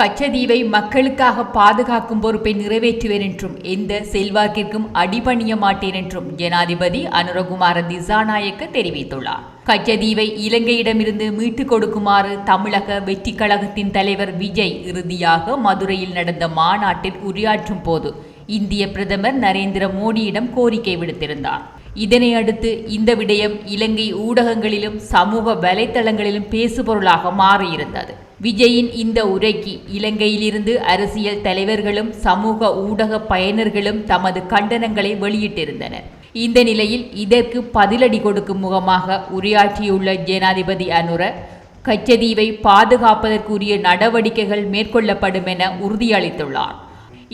கச்சதீவை மக்களுக்காக பாதுகாக்கும் பொறுப்பை நிறைவேற்றுவேன் என்றும் எந்த செல்வாக்கிற்கும் அடிபணிய மாட்டேன் என்றும் ஜனாதிபதி அனுரகுமார திசாநாயக்க தெரிவித்துள்ளார். கச்சதீவை இலங்கையிடமிருந்து மீட்டுக் கொடுக்குமாறு தமிழக வெற்றி கழகத்தின் தலைவர் விஜய் இறுதியாக மதுரையில் நடந்த மாநாட்டில் உரையாற்றும் போது இந்திய பிரதமர் நரேந்திர மோடியிடம் கோரிக்கை விடுத்திருந்தார். இதனை அடுத்து இந்த விடயம் இலங்கை ஊடகங்களிலும் சமூக வலைத்தளங்களிலும் பேசுபொருளாக மாறியிருந்தது. விஜயின் இந்த உரைக்கு இலங்கையிலிருந்து அரசியல் தலைவர்களும் சமூக ஊடக பயனர்களும் தமது கண்டனங்களை வெளியிட்டிருந்தனர். இந்த நிலையில் இதற்கு பதிலடி கொடுக்கும் முகமாக உரையாற்றியுள்ள ஜனாதிபதி அனுர கச்சதீவை பாதுகாப்பதற்குரிய நடவடிக்கைகள் மேற்கொள்ளப்படும் என உறுதியளித்துள்ளார்.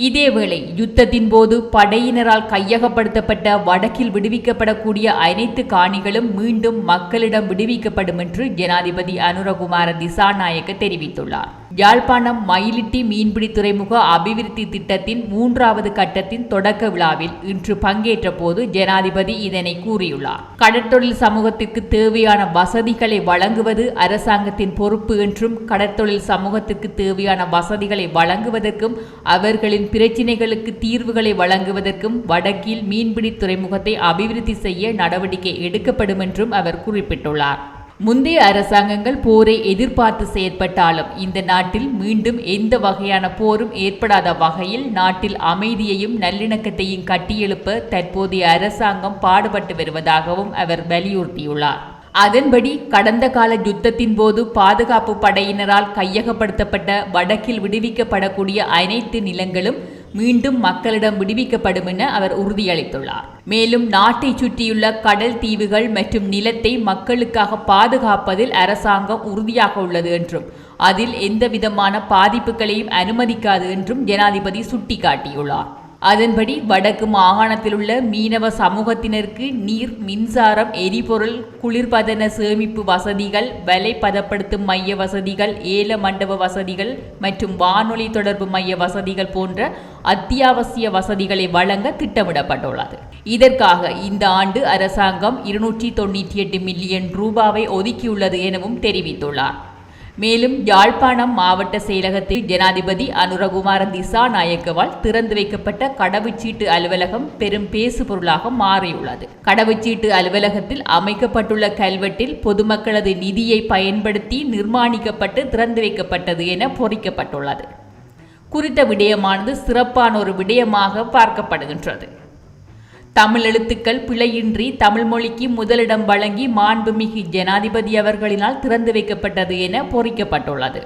இதேவேளை யுத்தத்தின் போது படையினரால் கையகப்படுத்தப்பட்ட வடக்கில் விடுவிக்கப்படக்கூடிய அனைத்து காணிகளும் மீண்டும் மக்களிடம் விடுவிக்கப்படும் என்று ஜனாதிபதி அனுரகுமார திசாநாயக்க தெரிவித்துள்ளார். யாழ்ப்பாணம் மயிலிட்டி மீன்பிடி துறைமுக அபிவிருத்தி திட்டத்தின் மூன்றாவது கட்டத்தின் தொடக்க விழாவில் இன்று பங்கேற்ற போது ஜனாதிபதி இதனை கூறியுள்ளார். கடற்தொழில் சமூகத்திற்கு தேவையான வசதிகளை வழங்குவது அரசாங்கத்தின் பொறுப்பு என்றும் கடற்தொழில் சமூகத்திற்கு தேவையான வசதிகளை வழங்குவதற்கும் அவர்களின் பிரச்சினைகளுக்கு தீர்வுகளை வழங்குவதற்கும் வடக்கில் மீன்பிடி துறைமுகத்தை அபிவிருத்தி செய்ய நடவடிக்கை எடுக்கப்படும் என்றும் அவர் குறிப்பிட்டுள்ளார். முந்தைய அரசாங்கங்கள் போரை எதிர்பார்த்து செயற்பட்டாலும் இந்த நாட்டில் மீண்டும் எந்த வகையான போரும் ஏற்படாத வகையில் நாட்டில் அமைதியையும் நல்லிணக்கத்தையும் கட்டியெழுப்ப தற்போதைய அரசாங்கம் பாடுபட்டு வருவதாகவும் அவர் வலியுறுத்தியுள்ளார். அதன்படி கடந்த கால யுத்தத்தின் போது பாதுகாப்பு படையினரால் கையகப்படுத்தப்பட்ட வடக்கில் விடுவிக்கப்படக்கூடிய அனைத்து நிலங்களும் மீண்டும் மக்களிடம் விடுவிக்கப்படும் என அவர் உறுதியளித்துள்ளார். மேலும் நாட்டை சுற்றியுள்ள கடல் தீவுகள் மற்றும் நிலத்தை மக்களுக்காக பாதுகாப்பதில் அரசாங்கம் உறுதியாக உள்ளது என்றும் அதில் எந்தவிதமான பாதிப்புகளையும் அனுமதிக்காது என்றும் ஜனாதிபதி சுட்டிக்காட்டியுள்ளார். அதன்படி வடக்கு மாகாணத்தில் உள்ள மீனவ சமூகத்தினருக்கு நீர் மின்சாரம் எரிபொருள் குளிர்பதன சேமிப்பு வசதிகள் வலை பதப்படுத்தும் மைய வசதிகள் ஏல மண்டப வசதிகள் மற்றும் வானொலி தொடர்பு மைய வசதிகள் போன்ற அத்தியாவசிய வசதிகளை வழங்க திட்டமிடப்பட்டுள்ளது. இதற்காக இந்த ஆண்டு அரசாங்கம் இருநூற்றி தொண்ணூற்றி எட்டு மில்லியன் ரூபாவை ஒதுக்கியுள்ளது எனவும் தெரிவித்துள்ளார். மேலும் யாழ்ப்பாணம் மாவட்ட செயலகத்தில் ஜனாதிபதி அனுரகுமார திசா நாயக்கவால் திறந்து வைக்கப்பட்ட கடவுச்சீட்டு அலுவலகம் பெரும் பேசுபொருளாக மாறியுள்ளது. கடவுச்சீட்டு அலுவலகத்தில் அமைக்கப்பட்டுள்ள கல்வெட்டில் பொதுமக்களது நிதியை பயன்படுத்தி நிர்மாணிக்கப்பட்டு திறந்து வைக்கப்பட்டது என பொறிக்கப்பட்டுள்ளது. குறித்த விடயமானது சிறப்பான ஒரு விடயமாக பார்க்கப்படுகின்றது. தமிழ் எழுத்துக்கள் பிழையின்றி தமிழ் மொழிக்கு முதலிடம் வழங்கி மாண்புமிகு ஜனாதிபதி அவர்களினால் திறந்து வைக்கப்பட்டது என பொறிக்கப்பட்டுள்ளது.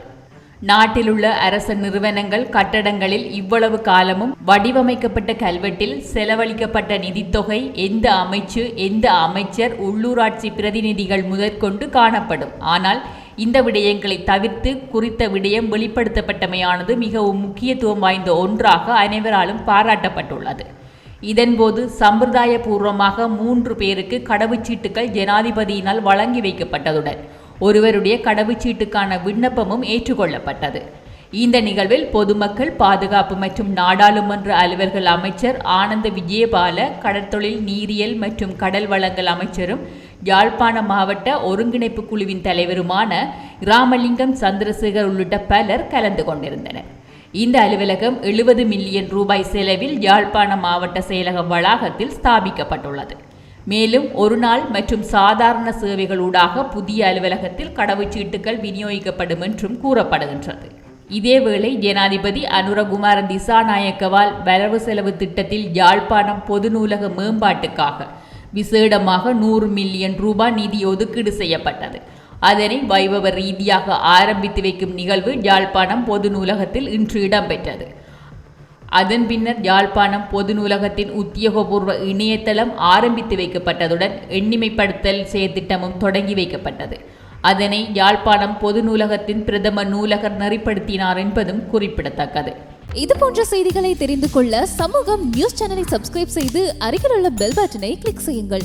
நாட்டிலுள்ள அரச நிறுவனங்கள் கட்டடங்களில் இவ்வளவு காலமும் வடிவமைக்கப்பட்ட கல்வெட்டில் செலவழிக்கப்பட்ட நிதித்தொகை எந்த அமைச்சு எந்த அமைச்சர் உள்ளூராட்சி பிரதிநிதிகள் முதற்கொண்டு காணப்படும். ஆனால் இந்த விடயங்களை தவிர்த்து குறித்த விடயம் வெளிப்படுத்தப்பட்டமையானது மிகவும் முக்கியத்துவம் வாய்ந்த ஒன்றாக அனைவராலும் பாராட்டப்பட்டுள்ளது. இதன்போது சம்பிரதாய பூர்வமாக மூன்று பேருக்கு கடவுச்சீட்டுகள் ஜனாதிபதியினால் வழங்கி வைக்கப்பட்டதுடன் ஒருவருடைய கடவுச்சீட்டுக்கான விண்ணப்பமும் ஏற்றுக்கொள்ளப்பட்டது. இந்த நிகழ்வில் பொதுமக்கள் பாதுகாப்பு மற்றும் நாடாளுமன்ற அலுவல்கள் அமைச்சர் ஆனந்த விஜயபால கடற்தொழில் நீரியல் மற்றும் கடல் வளங்கள் அமைச்சரும் யாழ்ப்பாண மாவட்ட ஒருங்கிணைப்பு குழுவின் தலைவருமான ராமலிங்கம் சந்திரசேகர் உள்ளிட்ட பலர் கலந்து கொண்டிருந்தனர். இந்த அலுவலகம் எழுபது மில்லியன் ரூபாய் செலவில் யாழ்ப்பாண மாவட்ட செயலக வளாகத்தில் ஸ்தாபிக்கப்பட்டுள்ளது. மேலும் ஒரு நாள் மற்றும் சாதாரண சேவைகளூடாக புதிய அலுவலகத்தில் கடவுச்சீட்டுகள் விநியோகிக்கப்படும் என்றும் கூறப்படுகின்றது. இதேவேளை ஜனாதிபதி அனுரகுமார திசாநாயக்கவால் வரவு செலவு திட்டத்தில் யாழ்ப்பாணம் பொது நூலக மேம்பாட்டுக்காக விசேடமாக நூறு மில்லியன் ரூபாய் நிதி ஒதுக்கீடு செய்யப்பட்டது. அதனை வைபவ ரீதியாக ஆரம்பித்து வைக்கும் நிகழ்வு யாழ்ப்பாணம் பொது நூலகத்தில் இன்று இடம்பெற்றது. அதன் பின்னர் யாழ்ப்பாணம் பொது நூலகத்தின் உத்தியோகபூர்வ இணையதளம் ஆரம்பித்து வைக்கப்பட்டதுடன் எண்ணிமைப்படுத்தல் செயற்திட்டமும் தொடங்கி வைக்கப்பட்டது. அதனை யாழ்ப்பாணம் பொது நூலகத்தின் பிரதம நூலகர் நெறிப்படுத்தினார் என்பதும் குறிப்பிடத்தக்கது. இது போன்ற செய்திகளை தெரிந்து கொள்ள சமூகம் நியூஸ் சேனலை சப்ஸ்கிரைப் செய்து அருகில் உள்ள பெல் பட்டனை கிளிக் செய்யுங்கள்.